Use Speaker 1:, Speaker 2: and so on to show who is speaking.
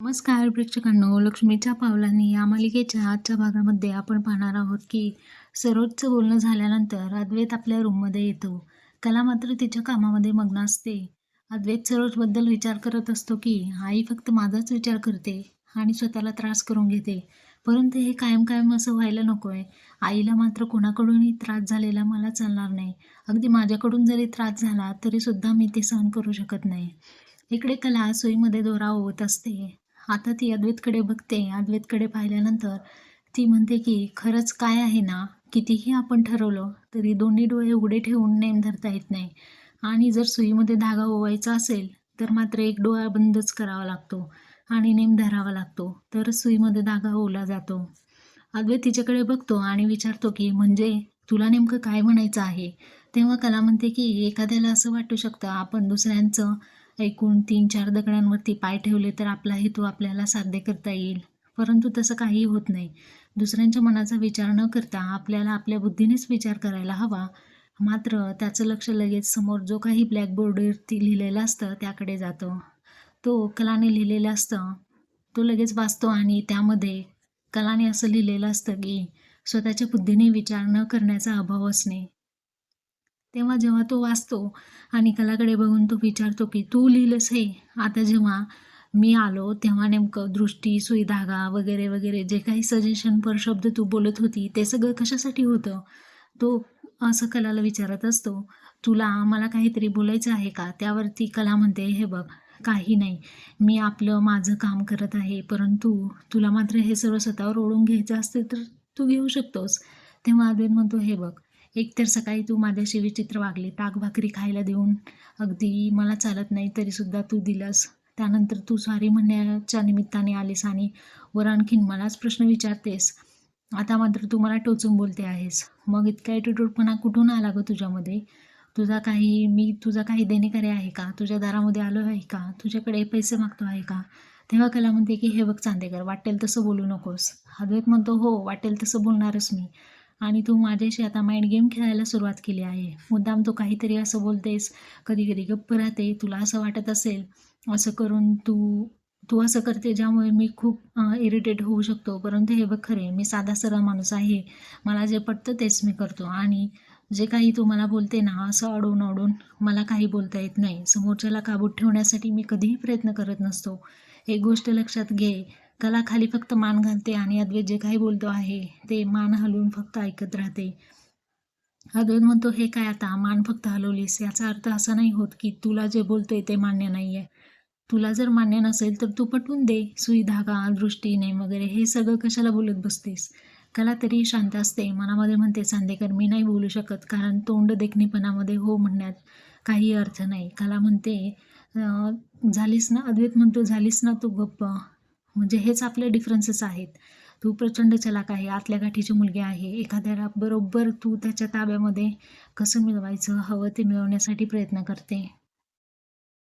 Speaker 1: नमस्कार प्रेक्षकांनो लक्ष्मीच्या पावलांनी या मालिकेच्या आजच्या भागामध्ये आपण पाहणार आहोत की सरोजचं बोलणं झाल्यानंतर अद्वैत आपल्या रूममध्ये येतो. कला मात्र तिच्या कामामध्ये मग्न असते. अद्वैत सरोजबद्दल विचार करत असतो की आई फक्त माझाच विचार करते आणि स्वतःला त्रास करून घेते. परंतु हे कायम कायम असं व्हायला नको आहे आईला मात्र कोणाकडूनही त्रास झालेला मला चालणार नाही. अगदी माझ्याकडून जरी त्रास झाला तरीसुद्धा मी ते सहन करू शकत नाही. इकडे कला सोयीमध्ये दोरा होत असते. आता ती अद्वैतकडे बघते. अद्वैतकडे पाहिल्यानंतर ती म्हणते की खरंच काय आहे ना कितीही आपण ठरवलं तरी दोन्ही डोळे उघडे ठेवून नेम धरता येत नाही. आणि जर सुईमध्ये धागा ओवायचा असेल तर मात्र एक डोळा बंदच करावा लागतो आणि नेम धरावा लागतो. तर सुईमध्ये धागा ओला जातो. अद्वैत तिच्याकडे बघतो आणि विचारतो की म्हणजे तुला नेमकं काय म्हणायचं आहे? तेव्हा कला म्हणते की एखाद्याला असं वाटू शकतं आपण दुसऱ्यांचं एकूण तीन चार दगडांवरती पाय ठेवले तर आपला हेतू आपल्याला साध्य करता येईल. परंतु तसं काहीही होत नाही. दुसऱ्यांच्या मनाचा विचार न करता आपल्याला आपल्या बुद्धीनेच विचार करायला हवा. मात्र त्याचं लक्ष लगेच समोर जो काही ब्लॅकबोर्डवरती लिहिलेलं असतं त्याकडे जातो. तो कलाने लिहिलेलं असतं. तो लगेच वाचतो आणि त्यामध्ये कलाने असं लिहिलेलं असतं की स्वतःच्या बुद्धीने विचार न करण्याचा अभाव असणे. तेव्हा जेव्हा तो वाचतो आणि कलाकडे बघून तो विचारतो की तू लिहिलंस हे? आता जेव्हा मी आलो तेव्हा नेमकं दृष्टी सुई धागा वगैरे वगैरे जे काही सजेशन पर शब्द तू बोलत होती ते सगळं कशासाठी होतं? तो असं कलाला विचारत असतो तुला मला काहीतरी बोलायचं आहे का? त्यावरती कला म्हणते हे बघ काही नाही. मी आपलं माझं काम करत आहे परंतु तुला मात्र हे सर्व स्वतःवर ओढून घ्यायचं असते तर तू घेऊ शकतोस. तेव्हा अद्वैत म्हणतो हे बघ एकतर सकाळी तू माझ्याशी विचित्र वागले ताक भाकरी खायला देऊन अगदी मला चालत नाही तरीसुद्धा तू दिलंस. त्यानंतर तू सॉरी म्हणण्याच्या निमित्ताने आलीस आणि वर आणखीन मलाच प्रश्न विचारतेस. आता मात्र तू मला टोचून बोलते आहेस. मग इतका ॲटिट्यूडपणा कुठून आला गं तुझ्यामध्ये? तुझा काही मी तुझा काही देणेकरी आहे का? तुझ्या दारामध्ये आलो आहे का? तुझ्याकडे पैसे मागतो आहे का? तेव्हा कला म्हणते की हे बघ चांदेकर वाटेल तसं बोलू नकोस. अद्वैत म्हणतो हो वाटेल तसं बोलणारच मी. आणि तू माझ्याशी आता माइंड गेम खेळायला सुरुवात केली आहे. मुद्दाम तू काहीतरी असं बोलतेस कधी कधी गप्प राहते तुला असं वाटत असेल असं करून तू तू असं करते ज्यामुळे मी खूप इरिटेट होऊ शकतो. परंतु हे बघ खरे मी साधा सरळ माणूस आहे. मला जे पटतं तेच मी करतो. आणि जे काही तू मला बोलते ना असं अडून अडून मला काही बोलता येत नाही. समोरच्याला काबूत ठेवण्यासाठी मी कधीही प्रयत्न करत नसतो. एक गोष्ट लक्षात घे गलाखाली फक्त मान घालते आणि अद्वैत जे काही बोलतो आहे ते मान हलवून फक्त ऐकत राहते. अद्वैत म्हणतो हे काय आता? मान फक्त हलवलीस? याचा अर्थ असा नाही होत की तुला जे बोलतोय ते मान्य नाही आहे तुला जर मान्य नसेल तर तू पटवून दे सुई धागा दृष्टीने वगैरे. हे सगळं कशाला बोलत बसतेस? कला तरी शांत असते. मनामध्ये म्हणते चांदेकर मी नाही बोलू शकत कारण तोंड देखणेपणामध्ये हो म्हणण्यात काही अर्थ नाही. कला म्हणते झालीस ना? अद्वैत म्हणतो झालीस ना तू गप्प? म्हणजे हेच आपले डिफरन्सेस आहेत. तू प्रचंड चलाक आहे आतल्या गाठीची मुलगी आहे एखाद्याला बरोबर तू त्याच्या ताब्यामध्ये कसं मिळवायचं हवं ते मिळवण्यासाठी प्रयत्न करते.